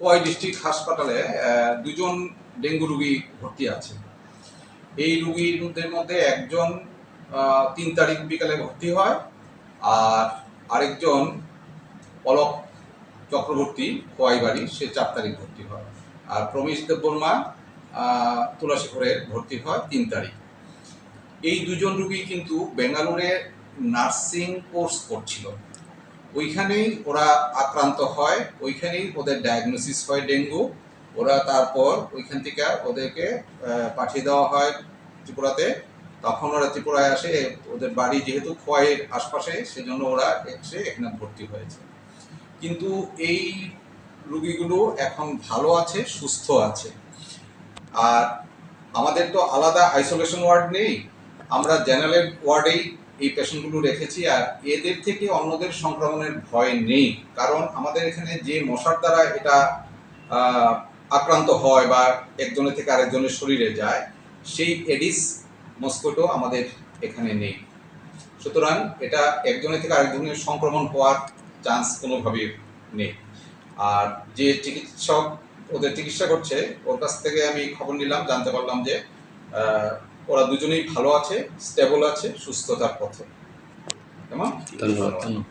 Y district হাসপাতালে দুজন dengue রোগী ভর্তি আছে। এই রোগীদের মধ্যে একজন তিন তারিখ বিকালে ভর্তি হয় আর আরেকজন পলক চক্রবর্তী খোয়াই বাড়ি সে চার তারিখ ভর্তি হয়। আর প্রমেশ দেববর্মা আহ, তুলাসীপুরের ভর্তি হয় তিন তারিখ। এই দুজন রোগী কিন্তু বেঙ্গালুরে নার্সিং কোর্স করছিল। ওইখানেই ওরা আক্রান্ত হয়, ওইখানেই ওদের ডায়াগনোসিস হয় ডেঙ্গু। ওরা তারপর ওইখান থেকে ওদেরকে পাঠিয়ে দেওয়া হয় ত্রিপুরাতে। তখন ওরা ত্রিপুরায় আসে, ওদের বাড়ি যেহেতু খোয়াইয়ের আশপাশে, সেজন্য ওরা এসে এখানে ভর্তি হয়েছে। কিন্তু এই রুগীগুলো এখন ভালো আছে, সুস্থ আছে। আর আমাদের তো আলাদা আইসোলেশন ওয়ার্ড নেই। আমরা জেনারেল ওয়ার্ডেই এই পেশেন্টগুলো রেখেছি আর এদের থেকে অন্যদের সংক্রমণের ভয় নেই। কারণ আমাদের এখানে যে মশার দ্বারা এটা আক্রান্ত হয় বা একজনের থেকে আরেকজনের শরীরে যায়, সেই এডিস মস্কোটো আমাদের এখানে নেই। সুতরাং এটা একজনের থেকে আরেকজনের সংক্রমণ হওয়ার চান্স কোনোভাবেই নেই। আর যে চিকিৎসক, ওদের চিকিৎসা করছে, ওর কাছ থেকে আমি খবর নিলাম, জানতে পারলাম যে ওরা দুজনেই ভালো আছে স্টেবল আছে সুস্থতার পথে। কেমন? ধন্যবাদ ধন্যবাদ।